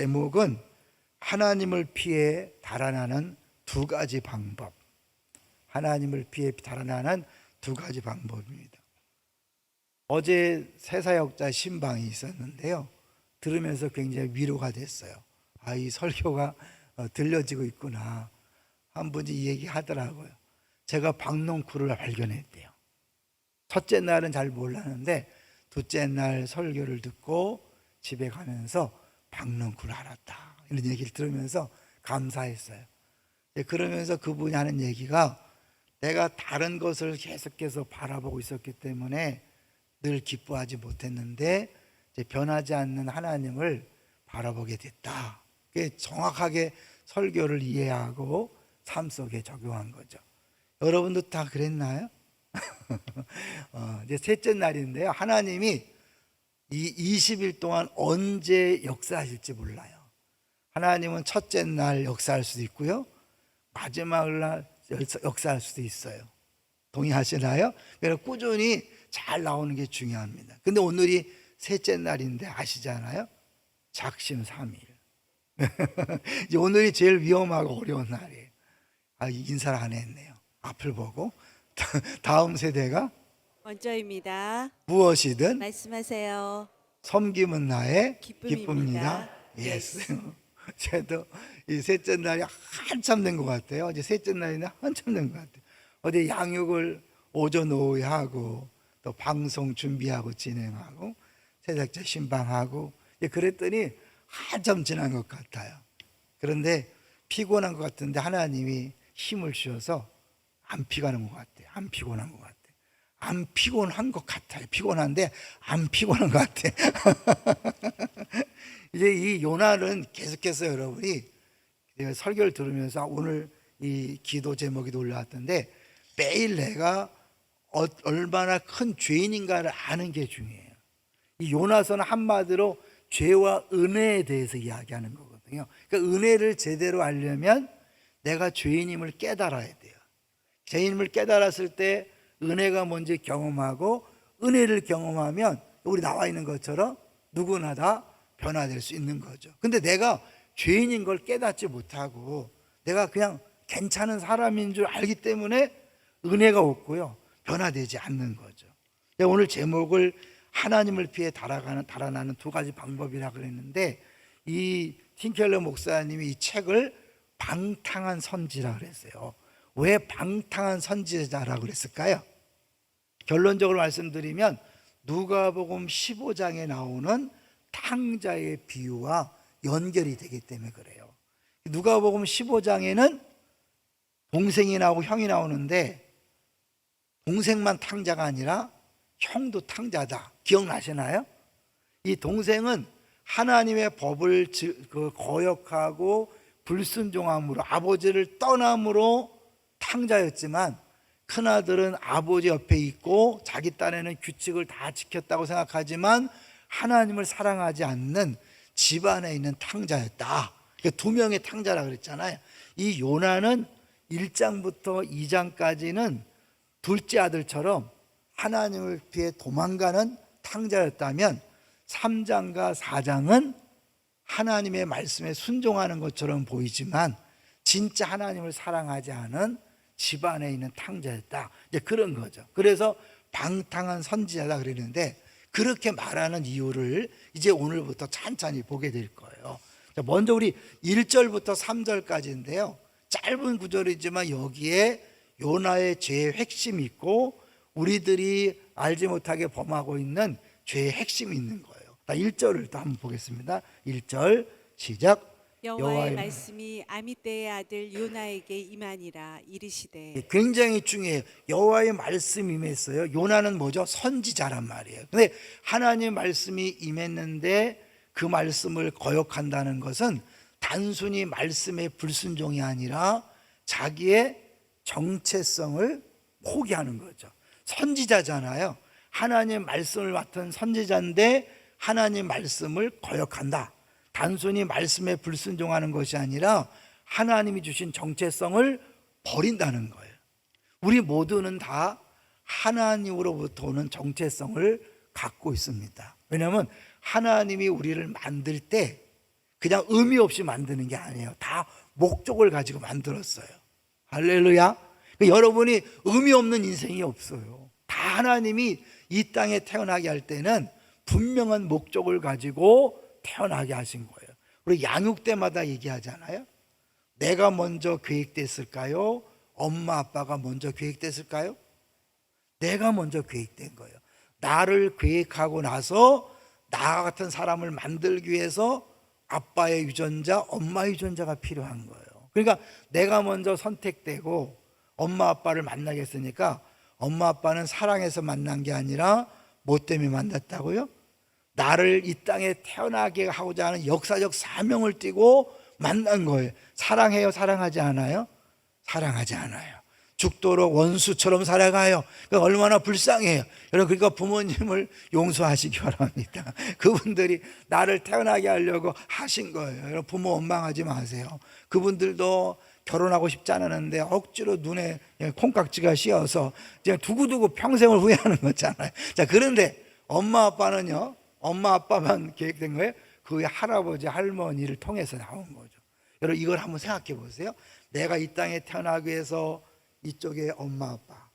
제목은 하나님을 피해 달아나는 두 가지 방법. 하나님을 피해 달아나는 두 가지 방법입니다. 어제 새사역자 신방이 있었는데요. 들으면서 굉장히 위로가 됐어요. 아, 이 설교가 어, 들려지고 있구나. 한 분이 이 얘기 하더라고요. 제가 박농쿨을 발견했대요. 첫째 날은 잘 몰랐는데 둘째 날 설교를 듣고 집에 가면서 박농쿨을 알았다. 이런 얘기를 들으면서 감사했어요. 예, 그러면서 그분이 하는 얘기가 내가 다른 것을 계속해서 바라보고 있었기 때문에 늘 기뻐하지 못했는데 변하지 않는 하나님을 바라보게 됐다. 정확하게 설교를 이해하고 삶 속에 적용한 거죠. 여러분도 다 그랬나요? 어, 이제 셋째 날인데요. 하나님이 이 20일 동안 언제 역사하실지 몰라요. 하나님은 첫째 날 역사할 수도 있고요. 마지막 날 역사할 수도 있어요. 동의하시나요? 그래서 꾸준히 잘 나오는 게 중요합니다. 근데 오늘이 셋째 날인데 아시잖아요? 작심 3일. 이제 오늘이 제일 위험하고 어려운 날이에요. 아, 인사를 안 했네요. 앞을 보고. 다음 세대가 먼저입니다. 무엇이든 말씀하세요. 섬김은 나의 기쁨입니다. 기쁨입니다. 예스. 저도 이 셋째 날이 한참 된 것 같아요. 이제 셋째 날이는 한참 된 것 같아요. 어디 양육을 오전 오후에 하고 또 방송 준비하고 진행하고 세작자 신방하고 예, 그랬더니 한참 지난 것 같아요. 그런데 피곤한 것 같은데 하나님이 힘을 주셔서 안 피곤한 것 같아요. 안 피곤한 것 같아요. 안 피곤한 것 같아요. 피곤한데 안 피곤한 것 같아요. 이제 이 요나는 계속해서 여러분이 설교를 들으면서 오늘 이 기도 제목이 올라왔던데 매일 내가 어- 얼마나 큰 죄인인가를 아는 게 중요해요. 이 요나서는 한마디로 죄와 은혜에 대해서 이야기하는 거거든요. 그러니까 은혜를 제대로 알려면 내가 죄인임을 깨달아야 돼요. 죄인임을 깨달았을 때 은혜가 뭔지 경험하고 은혜를 경험하면 우리 나와 있는 것처럼 누구나 다 변화될 수 있는 거죠. 근데 내가 죄인인 걸 깨닫지 못하고 내가 그냥 괜찮은 사람인 줄 알기 때문에 은혜가 없고요. 변화되지 않는 거죠. 오늘 제목을 하나님을 피해 달아가는 달아나는 두 가지 방법이라 그랬는데 이 틴켈러 목사님이 이 책을 방탕한 선지라 그랬어요. 왜 방탕한 선지자라고 그랬을까요? 결론적으로 말씀드리면 누가복음 15장에 나오는 탕자의 비유와 연결이 되기 때문에 그래요. 누가복음 15장에는 동생이 나오고 형이 나오는데 동생만 탕자가 아니라 형도 탕자다. 기억나시나요? 이 동생은 하나님의 법을 지- 그 거역하고 불순종함으로 아버지를 떠남으로 탕자였지만 큰아들은 아버지 옆에 있고 자기 딴에는 규칙을 다 지켰다고 생각하지만 하나님을 사랑하지 않는 집안에 있는 탕자였다. 그두 명의 탕자라 그랬잖아요. 이 요나는 1장부터 2장까지는 둘째 아들처럼 하나님을 피해 도망가는 탕자였다면 3장과 4장은 하나님의 말씀에 순종하는 것처럼 보이지만 진짜 하나님을 사랑하지 않은 집 안에 있는 탕자였다. 이제 그런 거죠. 그래서 방탕한 선지자다 그러는데 그렇게 말하는 이유를 이제 오늘부터 찬찬히 보게 될 거예요. 자, 먼저 우리 1절부터 3절까지인데요. 짧은 구절이지만 여기에 요나의 죄의 핵심이 있고 우리들이 알지 못하게 범하고 있는 죄의 핵심이 있는 거예요. 1절을 또 한번 보겠습니다. 1절 시작. 여호와의 말씀이 아미떼의 아들 요나에게 임하니라 이르시되 예, 굉장히 중요해요. 여호와의 말씀이 임했어요. 요나는 뭐죠? 선지자란 말이에요. 근데 하나님의 말씀이 임했는데 그 말씀을 거역한다는 것은 단순히 말씀의 불순종이 아니라 자기의 정체성을 포기하는 거죠. 선지자잖아요. 하나님의 말씀을 맡은 선지자인데 하나님 말씀을 거역한다. 단순히 말씀에 불순종하는 것이 아니라 하나님이 주신 정체성을 버린다는 거예요. 우리 모두는 다 하나님으로부터 오는 정체성을 갖고 있습니다. 왜냐하면 하나님이 우리를 만들 때 그냥 의미 없이 만드는 게 아니에요. 다 목적을 가지고 만들었어요. 할렐루야. 그 여러분이 의미 없는 인생이 없어요. 다 하나님이 이 땅에 태어나게 할 때는 분명한 목적을 가지고 태어나게 하신 거예요. 우리 양육 때마다 얘기하잖아요. 내가 먼저 계획됐을까요? 엄마 아빠가 먼저 계획됐을까요? 내가 먼저 계획된 거예요. 나를 계획하고 나서 나 같은 사람을 만들기 위해서 아빠의 유전자, 엄마의 유전자가 필요한 거예요. 그러니까 내가 먼저 선택되고 엄마 아빠를 만나겠으니까 엄마 아빠는 사랑해서 만난 게 아니라 뭐 때문에 만났다고요? 나를 이 땅에 태어나게 하고자 하는 역사적 사명을 띠고 만난 거예요. 사랑해요, 사랑하지 않아요? 사랑하지 않아요. 죽도록 원수처럼 살아가요. 그러니까 얼마나 불쌍해요. 여러분, 그러니까 부모님을 용서하시기 바랍니다. 그분들이 나를 태어나게 하려고 하신 거예요. 여러분, 부모 원망하지 마세요. 그분들도 결혼하고 싶지 않았는데 억지로 눈에 콩깍지가 씌어서 그냥 두고두고 평생을 후회하는 거잖아요. 자, 그런데 엄마 아빠는요, 엄마 아빠만 계획된 거예요? 그 할아버지, 할머니를 통해서 나온 거죠. 여러분, 이걸 한번 생각해 보세요. 내가 이 땅에 태어나기 위해서 이쪽에 엄마 아빠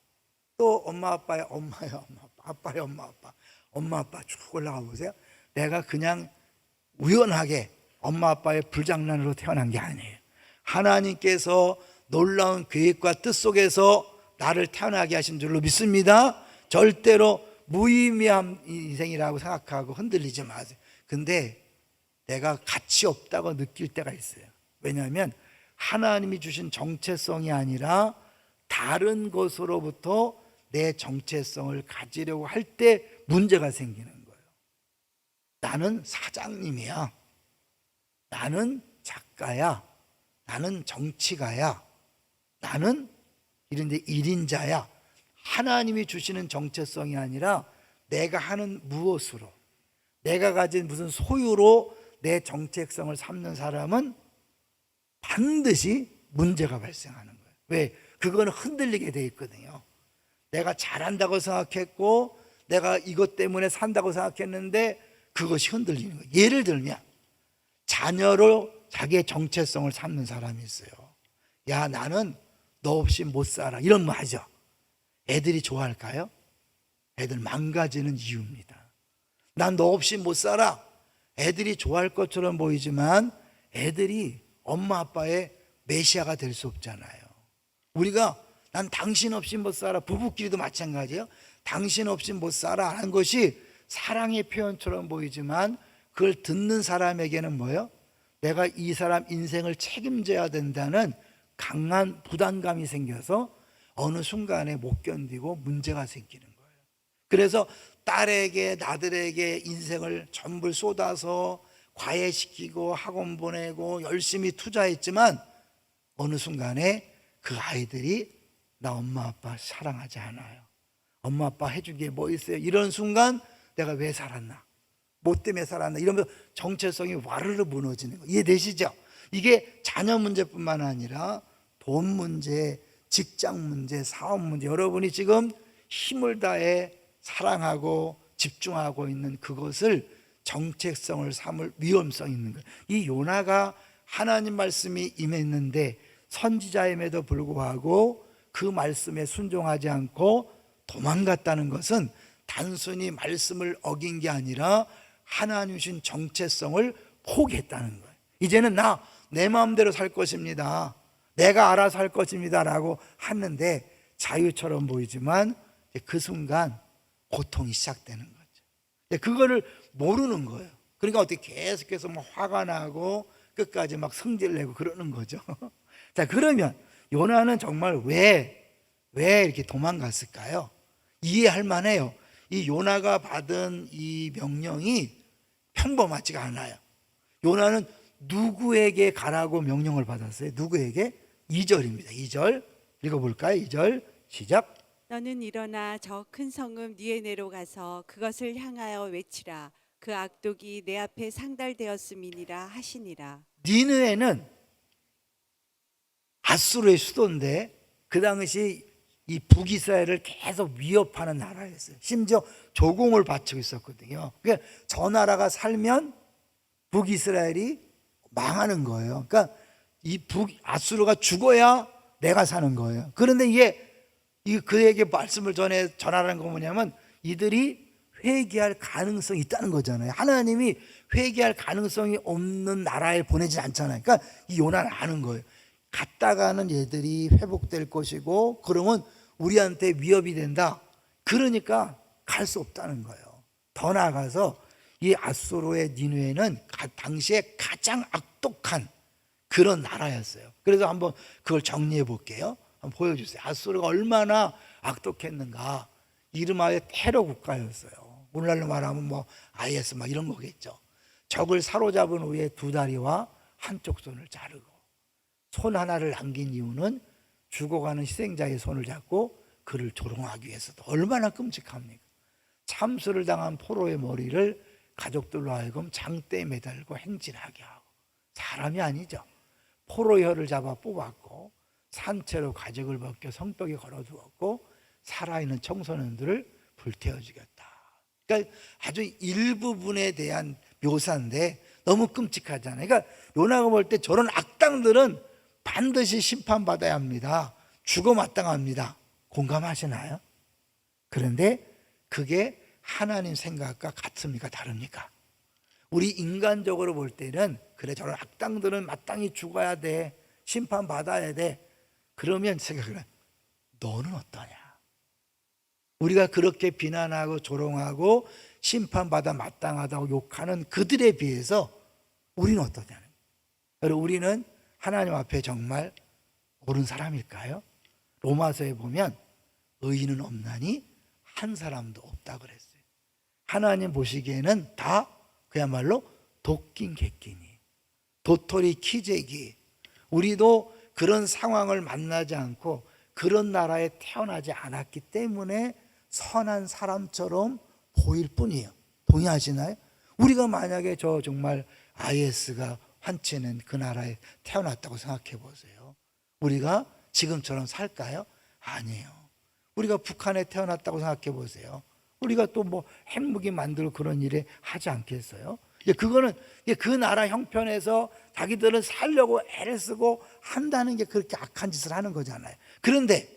또 엄마 아빠의 엄마의 엄마 아빠 아빠의 엄마 아빠 엄마 아빠 쭉 올라가 보세요 내가 그냥 우연하게 엄마 아빠의 불장난으로 태어난 게 아니에요 하나님께서 놀라운 계획과 뜻 속에서 나를 태어나게 하신 줄로 믿습니다 절대로 무의미한 인생이라고 생각하고 흔들리지 마세요 근데 내가 가치 없다고 느낄 때가 있어요 왜냐하면 하나님이 주신 정체성이 아니라 다른 것으로부터 내 정체성을 가지려고 할 때 문제가 생기는 거예요. 나는 사장님이야. 나는 작가야. 나는 정치가야. 나는 이런데 일인자야. 하나님이 주시는 정체성이 아니라 내가 하는 무엇으로 내가 가진 무슨 소유로 내 정체성을 삼는 사람은 반드시 문제가 발생하는 거예요. 왜? 그거는 흔들리게 돼 있거든요. 내가 잘한다고 생각했고 내가 이것 때문에 산다고 생각했는데 그것이 흔들리는 거예요. 예를 들면 자녀로 자기의 정체성을 삼는 사람이 있어요. 야, 나는 너 없이 못 살아. 이런 말 하죠. 애들이 좋아할까요? 애들 망가지는 이유입니다. 난 너 없이 못 살아. 애들이 좋아할 것처럼 보이지만 애들이 엄마 아빠의 메시아가 될 수 없잖아요. 우리가 난 당신 없이 못 살아. 부부끼리도 마찬가지예요. 당신 없이 못 살아 하는 것이 사랑의 표현처럼 보이지만 그걸 듣는 사람에게는 뭐예요? 내가 이 사람 인생을 책임져야 된다는 강한 부담감이 생겨서 어느 순간에 못 견디고 문제가 생기는 거예요. 그래서 딸에게 나들에게 인생을 전부 쏟아서 과외시키고 학원 보내고 열심히 투자했지만 어느 순간에 그 아이들이 나 엄마 아빠 사랑하지 않아요. 엄마 아빠 게뭐 있어요? 이런 순간 내가 왜 살았나? 뭐 때문에 살았나? 이러면서 정체성이 와르르 무너지는 거 이해되시죠? 이게 자녀 문제뿐만 아니라 돈 문제, 직장 문제, 사업 문제 여러분이 지금 힘을 다해 사랑하고 집중하고 있는 그것을 정체성을 삼을 위험성이 있는 거예요. 이 요나가 하나님 말씀이 임했는데 선지자임에도 불구하고 그 말씀에 순종하지 않고 도망갔다는 것은 단순히 말씀을 어긴 게 아니라 하나님 주신 정체성을 포기했다는 거예요. 이제는 나 내 마음대로 살 것입니다. 내가 알아서 할 것입니다라고 하는데 자유처럼 보이지만 그 순간 고통이 시작되는 거죠. 그거를 모르는 거예요. 그러니까 어떻게 계속해서 막 화가 나고 끝까지 막 성질 내고 그러는 거죠. 자, 그러면 요나는 정말 왜, 왜 이렇게 도망갔을까요? 이해할 만해요. 이 요나가 받은 이 명령이 평범하지가 않아요. 요나는 누구에게 가라고 명령을 받았어요? 누구에게? 2절입니다. 2절. 읽어볼까요? 2절. 시작. 너는 일어나 저 큰 성읍 니에네로 가서 그것을 향하여 외치라. 그 악독이 내 앞에 상달되었음이니라 하시니라. 니느에는 아수르의 수도인데 그 당시 이 북이스라엘을 계속 위협하는 나라였어요. 심지어 조공을 바치고 있었거든요. 그러니까 저 나라가 살면 북이스라엘이 망하는 거예요. 그러니까 이 북 아수르가 죽어야 내가 사는 거예요. 그런데 이게 이 그에게 말씀을 전해 전하라는 건 뭐냐면 이들이 회개할 가능성이 있다는 거잖아요. 하나님이 회개할 가능성이 없는 나라에 보내지 않잖아요. 그러니까 이 요나는 아는 거예요. 갔다가는 얘들이 회복될 것이고 그러면 우리한테 위협이 된다. 그러니까 갈 수 없다는 거예요. 더 나아가서 이 아수르의 니누에는 가- 당시에 가장 악독한 그런 나라였어요. 그래서 한번 그걸 정리해 볼게요. 한번 보여주세요. 아수르가 얼마나 악독했는가. 이름하여 테러 국가였어요. 오늘날로 말하면 뭐 IS 막 이런 거겠죠. 적을 사로잡은 후에 두 다리와 한쪽 손을 자르고 손 하나를 남긴 이유는 죽어가는 희생자의 손을 잡고 그를 조롱하기 위해서도 얼마나 끔찍합니까? 참수를 당한 포로의 머리를 가족들로 하여금 장대에 매달고 행진하게 하고 사람이 아니죠. 포로 혀를 잡아 뽑았고 산채로 가죽을 벗겨 성벽에 걸어두었고 살아있는 청소년들을 불태워 죽였다. 그러니까 아주 일부분에 대한 묘사인데 너무 끔찍하잖아요. 그러니까 요나가 볼 때 저런 악당들은 반드시 심판받아야 합니다. 죽어 마땅합니다. 공감하시나요? 그런데 그게 하나님 생각과 같습니까? 다릅니까? 우리 인간적으로 볼 때는 그래 저런 악당들은 마땅히 죽어야 돼 심판 받아야 돼 그러면 생각을 해. 너는 어떠냐 우리가 그렇게 비난하고 조롱하고 심판받아 마땅하다고 욕하는 그들에 비해서 우리는 어떠냐는 여러분 우리는 하나님 앞에 정말 옳은 사람일까요? 로마서에 보면 의인은 없나니 한 사람도 없다 그랬어요. 하나님 보시기에는 다 그야말로 도낀 객기니 도토리 키재기 우리도 그런 상황을 만나지 않고 그런 나라에 태어나지 않았기 때문에 선한 사람처럼 보일 뿐이에요. 동의하시나요? 우리가 만약에 저 정말 IS가 환치는 그 나라에 태어났다고 생각해 보세요. 우리가 지금처럼 살까요? 아니에요. 우리가 북한에 태어났다고 생각해 보세요. 우리가 또뭐 핵무기 만들고 그런 일에 하지 않겠어요? 이제 그거는 그 나라 형편에서 자기들은 살려고 애를 쓰고 한다는 게 그렇게 악한 짓을 하는 거잖아요. 그런데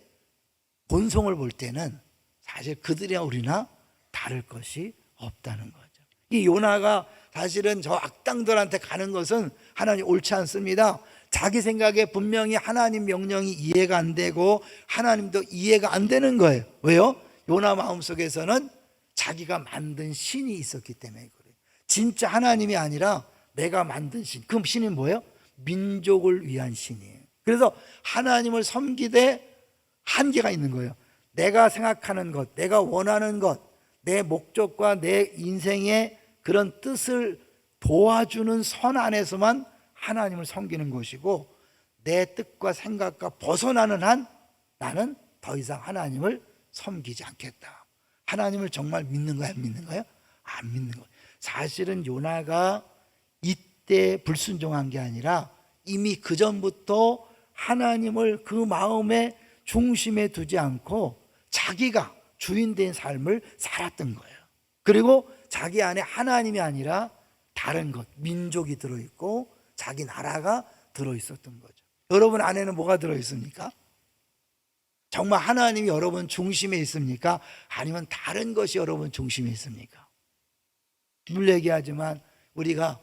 본성을 볼 때는 사실 그들이나 우리나 다를 것이 없다는 거죠. 이 요나가 사실은 저 악당들한테 가는 것은 하나님 옳지 않습니다. 자기 생각에 분명히 하나님 명령이 이해가 안 되고 하나님도 이해가 안 되는 거예요. 왜요? 요나 마음속에서는 자기가 만든 신이 있었기 때문에 그래요. 진짜 하나님이 아니라 내가 만든 신. 그 신이 뭐예요? 민족을 위한 신이에요. 그래서 하나님을 섬기되 한계가 있는 거예요. 내가 생각하는 것, 내가 원하는 것, 내 목적과 내 인생의 그런 뜻을 도와주는 선 안에서만 하나님을 섬기는 것이고 내 뜻과 생각과 벗어나는 한 나는 더 이상 하나님을 섬기지 않겠다. 하나님을 정말 믿는 거야, 안 믿는 거야? 안 믿는 거야. 사실은 요나가 이때 불순종한 게 아니라 이미 그 전부터 하나님을 그 마음의 중심에 두지 않고 자기가 주인된 삶을 살았던 거예요. 그리고 자기 안에 하나님이 아니라 다른 것, 민족이 들어있고 자기 나라가 들어있었던 거죠. 여러분 안에는 뭐가 들어있습니까? 정말 하나님이 여러분 중심에 있습니까? 아니면 다른 것이 여러분 중심에 있습니까? 늘 얘기하지만 우리가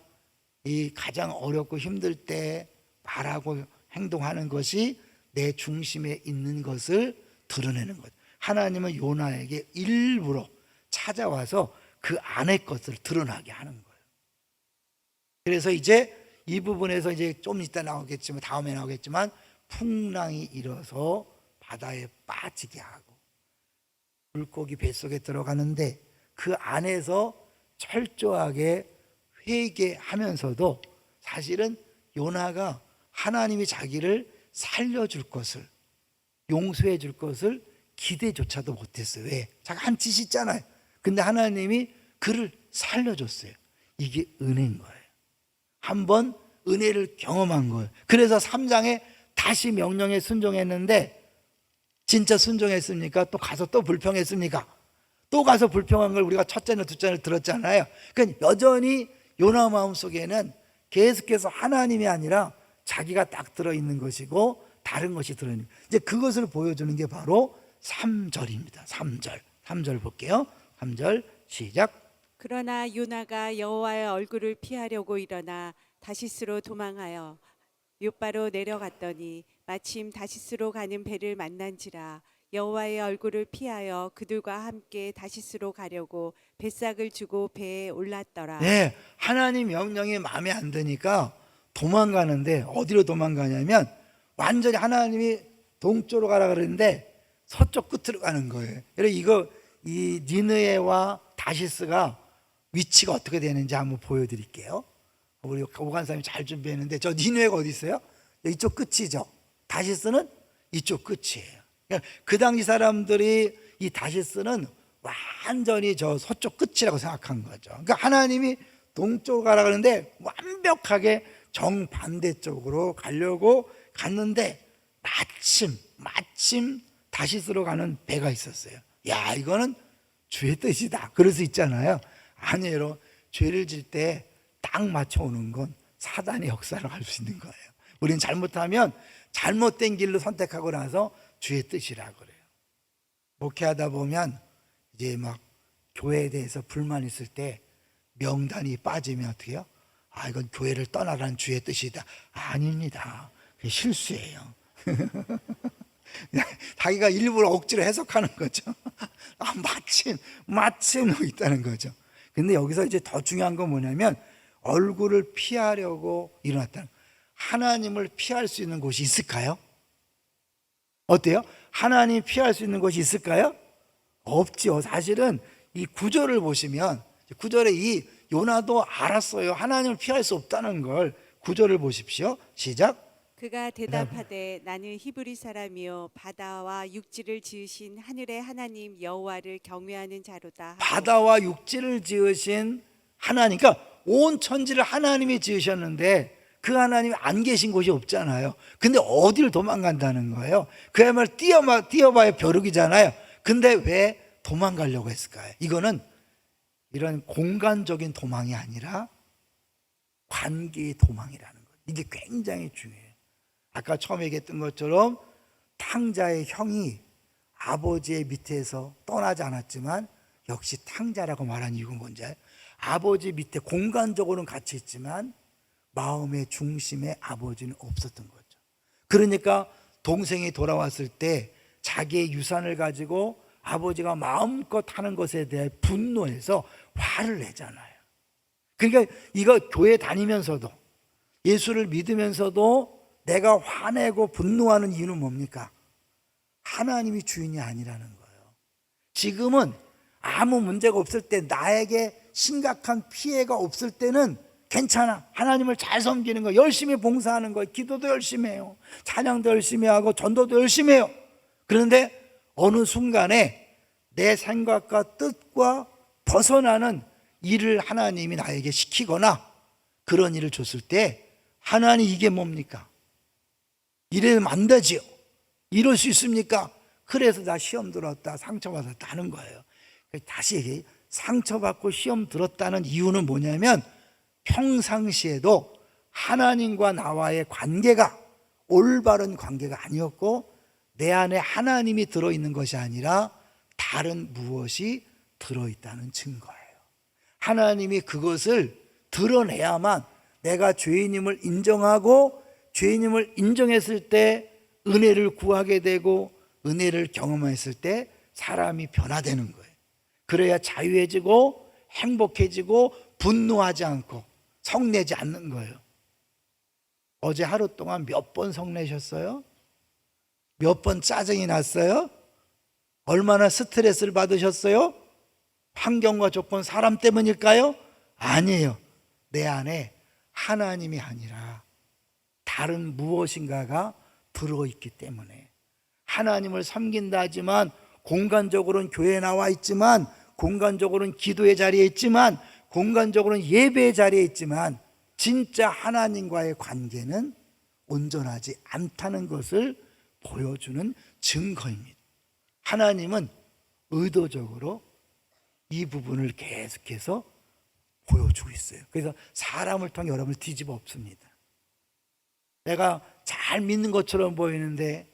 이 가장 어렵고 힘들 때 말하고 행동하는 것이 내 중심에 있는 것을 드러내는 것. 하나님은 요나에게 일부러 찾아와서 그 안의 것을 드러나게 하는 거예요. 그래서 이제 이 부분에서 이제 좀 이따 나오겠지만 다음에 나오겠지만 풍랑이 일어서 바다에 빠지게 하고 물고기 뱃속에 들어가는데 그 안에서 철저하게 회개하면서도 사실은 요나가 하나님이 자기를 살려줄 것을 용서해 줄 것을 기대조차도 못했어요. 왜? 자가 한 짓이 있잖아요. 근데 하나님이 그를 살려줬어요. 이게 은혜인 거예요. 한 번 은혜를 경험한 거예요. 그래서 3장에 다시 명령에 순종했는데 진짜 순종했습니까? 또 가서 또 불평했습니까? 또 가서 불평한 걸 우리가 첫째나 둘째나 들었잖아요. 그러니까 여전히 요나 마음 속에는 계속해서 하나님이 아니라 자기가 딱 들어 있는 것이고 다른 것이 들어 있는 이제 그것을 보여주는 게 바로 3절입니다. 3절. 3절 볼게요. 3절 시작. 그러나 요나가 여호와의 얼굴을 피하려고 일어나 다시스로 도망하여 요바로 내려갔더니 마침 다시스로 가는 배를 만난지라 여호와의 얼굴을 피하여 그들과 함께 다시스로 가려고 뱃삭을 주고 배에 올랐더라. 네, 하나님 명령이 마음에 안 드니까 도망가는데 어디로 도망가냐면 완전히 하나님이 동쪽으로 가라 그랬는데 서쪽 끝으로 가는 거예요. 그래서 이거 이 니느웨와 다시스가 위치가 어떻게 되는지 한번 보여드릴게요. 우리 오간사님이 잘 준비했는데 저 니느웨가 어디 있어요? 이쪽 끝이죠. 다시스는 이쪽 끝이에요. 그러니까 그 당시 사람들이 이 다시스는 완전히 저 서쪽 끝이라고 생각한 거죠. 그러니까 하나님이 동쪽으로 가라 그러는데 완벽하게 정반대쪽으로 가려고 갔는데 마침 마침 다시스로 가는 배가 있었어요. 야 이거는 주의 뜻이다. 그럴 수 있잖아요. 아니에요. 죄를 질 때 딱 맞춰 오는 건 사단의 역사를 할 수 있는 거예요. 우리는 잘못하면 잘못된 길로 선택하고 나서 주의 뜻이라 그래요. 목회하다 보면 이제 막 교회에 대해서 불만 있을 때 명단이 빠지면 어떻게 해요? 아, 이건 교회를 떠나라는 주의 뜻이다. 아닙니다. 그게 실수예요. 자기가 일부러 억지로 해석하는 거죠. 아, 마침, 마침 뭐 있다는 거죠. 근데 여기서 이제 더 중요한 건 뭐냐면 얼굴을 피하려고 일어났다는 하나님을 피할 수 있는 곳이 있을까요? 어때요? 하나님 피할 수 있는 곳이 있을까요? 없지요. 사실은 이 구절을 보시면 구절에 이 요나도 알았어요. 하나님을 피할 수 없다는 걸 구절을 보십시오. 시작. 그가 대답하되 나는 히브리 사람이요 바다와 육지를 지으신 하늘의 하나님 여호와를 경외하는 자로다. 바다와 육지를 지으신 하나님, 그러니까 온 천지를 하나님이 지으셨는데 그 하나님이 안 계신 곳이 없잖아요. 근데 어디를 도망간다는 거예요? 그야말로 뛰어봐, 뛰어봐야 벼룩이잖아요. 근데 왜 도망가려고 했을까요? 이거는 이런 공간적인 도망이 아니라 관계의 도망이라는 거예요. 이게 굉장히 중요해요. 아까 처음에 얘기했던 것처럼 탕자의 형이 아버지의 밑에서 떠나지 않았지만 역시 탕자라고 말한 이유가 뭔지 알아요? 아버지 밑에 공간적으로는 같이 있지만 마음의 중심에 아버지는 없었던 거죠. 그러니까 동생이 돌아왔을 때 자기의 유산을 가지고 아버지가 마음껏 하는 것에 대해 분노해서 화를 내잖아요. 그러니까 이거 교회 다니면서도 예수를 믿으면서도 내가 화내고 분노하는 이유는 뭡니까? 하나님이 주인이 아니라는 거예요. 지금은 아무 문제가 없을 때 나에게 심각한 피해가 없을 때는 괜찮아. 하나님을 잘 섬기는 거, 열심히 봉사하는 거, 기도도 열심히 해요. 찬양도 열심히 하고 전도도 열심히 해요. 그런데 어느 순간에 내 생각과 뜻과 벗어나는 일을 하나님이 나에게 시키거나 그런 일을 줬을 때 하나님 이게 뭡니까? 이래면 안 되지요. 이럴 수 있습니까? 그래서 나 시험 들었다, 상처받았다 하는 거예요. 다시. 상처받고 시험 들었다는 이유는 뭐냐면 평상시에도 하나님과 나와의 관계가 올바른 관계가 아니었고 내 안에 하나님이 들어있는 것이 아니라 다른 무엇이 들어있다는 증거예요. 하나님이 그것을 드러내야만 내가 죄인임을 인정하고 죄인임을 인정했을 때 은혜를 구하게 되고 은혜를 경험했을 때 사람이 변화되는 거예요. 그래야 자유해지고 행복해지고 분노하지 않고 성내지 않는 거예요. 어제 하루 동안 몇 번 성내셨어요? 몇 번 짜증이 났어요? 얼마나 스트레스를 받으셨어요? 환경과 조건, 사람 때문일까요? 아니에요. 내 안에 하나님이 아니라 다른 무엇인가가 들어있기 때문에 하나님을 섬긴다 하지만 공간적으로는 교회에 나와 있지만 공간적으로는 기도의 자리에 있지만 공간적으로는 예배의 자리에 있지만 진짜 하나님과의 관계는 온전하지 않다는 것을 보여주는 증거입니다. 하나님은 의도적으로 이 부분을 계속해서 보여주고 있어요. 그래서 사람을 통해 여러분을 뒤집어 엎습니다. 내가 잘 믿는 것처럼 보이는데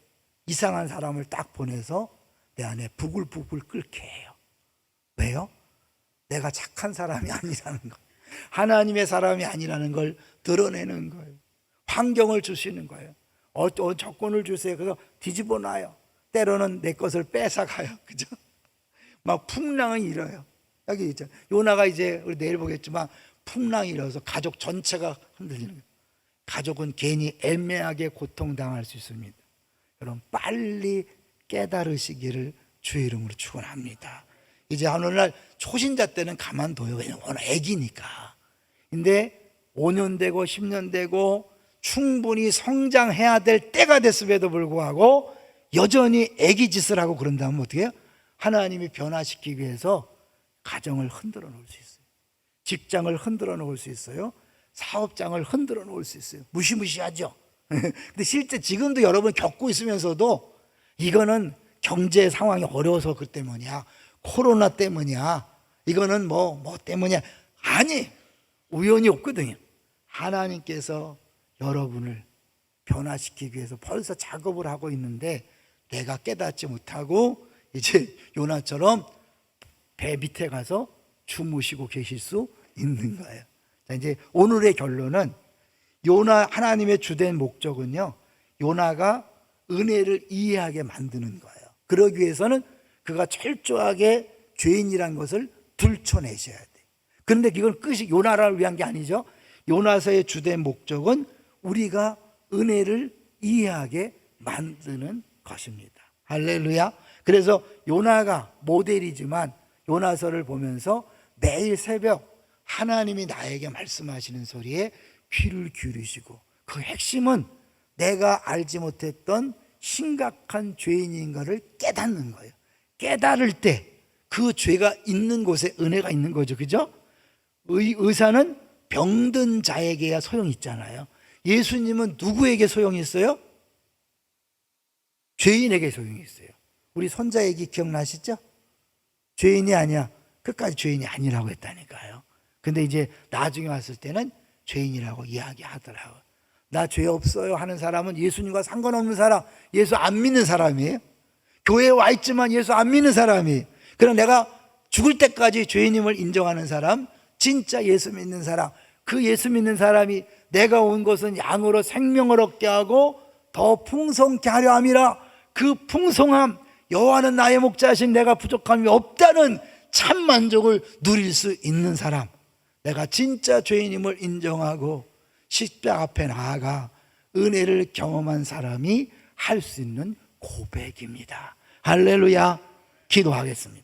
이상한 사람을 딱 보내서 내 안에 부글부글 끓게 해요. 왜요? 내가 착한 사람이 아니라는 거. 하나님의 사람이 아니라는 걸 드러내는 거예요. 환경을 주시는 거예요. 어떤 조건을 주세요. 그래서 뒤집어 놔요. 때로는 내 것을 뺏어가요. 그죠? 막 풍랑이 일어요. 여기 있죠. 요나가 이제 우리 내일 보겠지만 풍랑이 일어서 가족 전체가 흔들리는 거예요. 가족은 괜히 애매하게 고통당할 수 있습니다. 여러분 빨리 깨달으시기를 주의 이름으로 축원합니다. 이제 오늘날 초신자 때는 가만둬요. 왜냐면 애기니까. 근데 5년 되고 10년 되고 충분히 성장해야 될 때가 됐음에도 불구하고 여전히 애기 짓을 하고 그런다면 어떻게 해요? 하나님이 변화시키기 위해서 가정을 흔들어 놓을 수 있어요. 직장을 흔들어 놓을 수 있어요. 사업장을 흔들어 놓을 수 있어요. 무시무시하죠. 근데 실제 지금도 여러분 겪고 있으면서도 이거는 경제 상황이 어려워서 그 때문이야. 코로나 때문이야. 이거는 뭐, 뭐 때문이야. 아니, 우연이 없거든요. 하나님께서 여러분을 변화시키기 위해서 벌써 작업을 하고 있는데 내가 깨닫지 못하고 이제 요나처럼 배 밑에 가서 주무시고 계실 수 있는 거예요. 자, 이제 오늘의 결론은 요나 하나님의 주된 목적은요. 요나가 은혜를 이해하게 만드는 거예요. 그러기 위해서는 그가 철저하게 죄인이라는 것을 들춰내셔야 돼. 그런데 이건 끝이 요나를 위한 게 아니죠. 요나서의 주된 목적은 우리가 은혜를 이해하게 만드는 것입니다. 할렐루야. 그래서 요나가 모델이지만 요나서를 보면서 매일 새벽 하나님이 나에게 말씀하시는 소리에 귀를 기울이시고 그 핵심은 내가 알지 못했던 심각한 죄인인가를 깨닫는 거예요. 깨달을 때 그 죄가 있는 곳에 은혜가 있는 거죠. 그죠? 의, 의사는 병든 자에게야 소용이 있잖아요. 예수님은 누구에게 소용이 있어요? 죄인에게 소용이 있어요. 우리 손자 얘기 기억나시죠? 죄인이 아니야. 끝까지 죄인이 아니라고 했다니까요. 근데 이제 나중에 왔을 때는 죄인이라고 이야기하더라고. 나죄 없어요 하는 사람은 예수님과 상관없는 사람, 예수 안 믿는 사람이에요. 교회에 와 있지만 예수 안 믿는 사람이. 그럼 내가 죽을 때까지 죄인임을 인정하는 사람, 진짜 예수 믿는 사람, 그 예수 믿는 사람이 내가 온 것은 양으로 생명을 얻게 하고 더 풍성케 하려 함이라 그 풍성함 여호와는 나의 목자신 내가 부족함이 없다는 참 만족을 누릴 수 있는 사람 내가 진짜 죄인임을 인정하고 십자가 앞에 나아가 은혜를 경험한 사람이 할 수 있는 고백입니다. 할렐루야. 기도하겠습니다